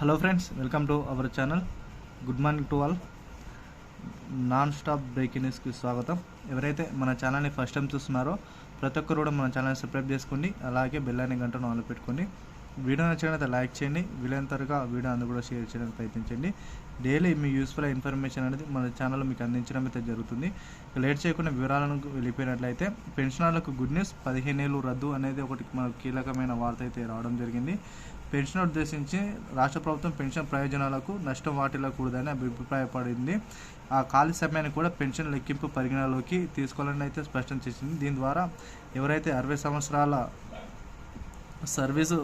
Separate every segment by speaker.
Speaker 1: Hello friends welcome to our channel good morning to all non stop breaking న్యూస్కి స్వాగతం ఎవరైతే మన ఛానల్ని ఫస్ట్ టైం చూస్తున్నారో ప్రతి ఒక్కరు కూడా మన ఛానల్ని సబ్స్క్రైబ్ చేసుకోండి. అలాగే బెల్ అనే గంటను ఆన్ పెట్టుకోండి. వీడియో నచ్చినట్లయితే లైక్ చేయండి. వీలైనంతగా వీడియో అందు కూడా షేర్ చేయడానికి ప్రయత్నించండి. డైలీ మీ యూస్ఫుల్ ఇన్ఫర్మేషన్ అనేది మన ఛానల్లో మీకు అందించడం అయితే జరుగుతుంది. లేట్ చేయకుండా వివరాలను వెళ్ళిపోయినట్లయితే పెన్షనర్లకు గుడ్ న్యూస్ పదిహేను ఏళ్ళు రద్దు అనేది ఒకటి మనకు కీలకమైన వార్త అయితే రావడం జరిగింది. పెన్షన్ ఉద్దేశించి రాష్ట్ర ప్రభుత్వం పెన్షన్ ప్రయోజనాలకు నష్టం వాటిల్లకూడదని అభిప్రాయపడింది. ఆ ఖాళీ సమయాన్ని కూడా పెన్షన్ లెక్కింపు పరిగణలోకి తీసుకోవాలని అయితే స్పష్టం చేసింది. దీని ద్వారా ఎవరైతే అరవై సంవత్సరాల సర్వీసు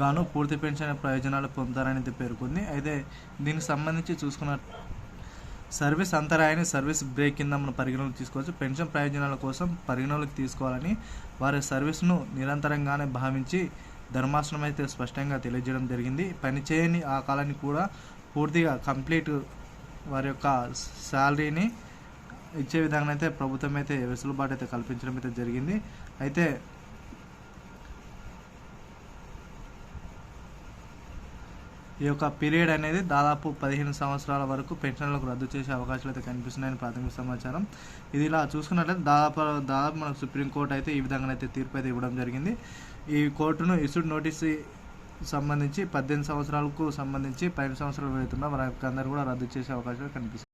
Speaker 1: గాను పూర్తి పెన్షన్ ప్రయోజనాలు పొందుతారని పేర్కొంది. అయితే దీనికి సంబంధించి చూసుకున్న సర్వీస్ అంతరాయాన్ని సర్వీస్ బ్రేక్ కింద మనం పరిగణలోకి తీసుకోవచ్చు. పెన్షన్ ప్రయోజనాల కోసం పరిగణలోకి తీసుకోవాలని వారి సర్వీస్ను నిరంతరంగానే భావించి ధర్మాసనం అయితే స్పష్టంగా తెలియజేయడం జరిగింది. పనిచేయని ఆ కాలాన్ని కూడా పూర్తిగా కంప్లీట్ వారి యొక్క శాలరీని ఇచ్చే విధంగా అయితే ప్రభుత్వం అయితే వెసులుబాటు అయితే కల్పించడం అయితే జరిగింది. అయితే ఈ యొక్క పీరియడ్ అనేది దాదాపు పదిహేను సంవత్సరాల వరకు పెన్షన్లకు రద్దు చేసే అవకాశాలు అయితే కనిపిస్తున్నాయని ప్రాథమిక సమాచారం. ఇది ఇలా చూసుకున్నట్లయితే దాదాపు దాదాపు మనకు సుప్రీంకోర్టు అయితే ఈ విధంగా అయితే తీర్పు అయితే ఇవ్వడం జరిగింది. ఈ కోర్టును ఇష్యూడ్ నోటీస్ సంబంధించి పద్దెనిమిది సంవత్సరాలకు సంబంధించి పన్నెండు సంవత్సరాలు వెళుతున్న వారి అందరూ కూడా రద్దు చేసే అవకాశాలు కనిపిస్తుంది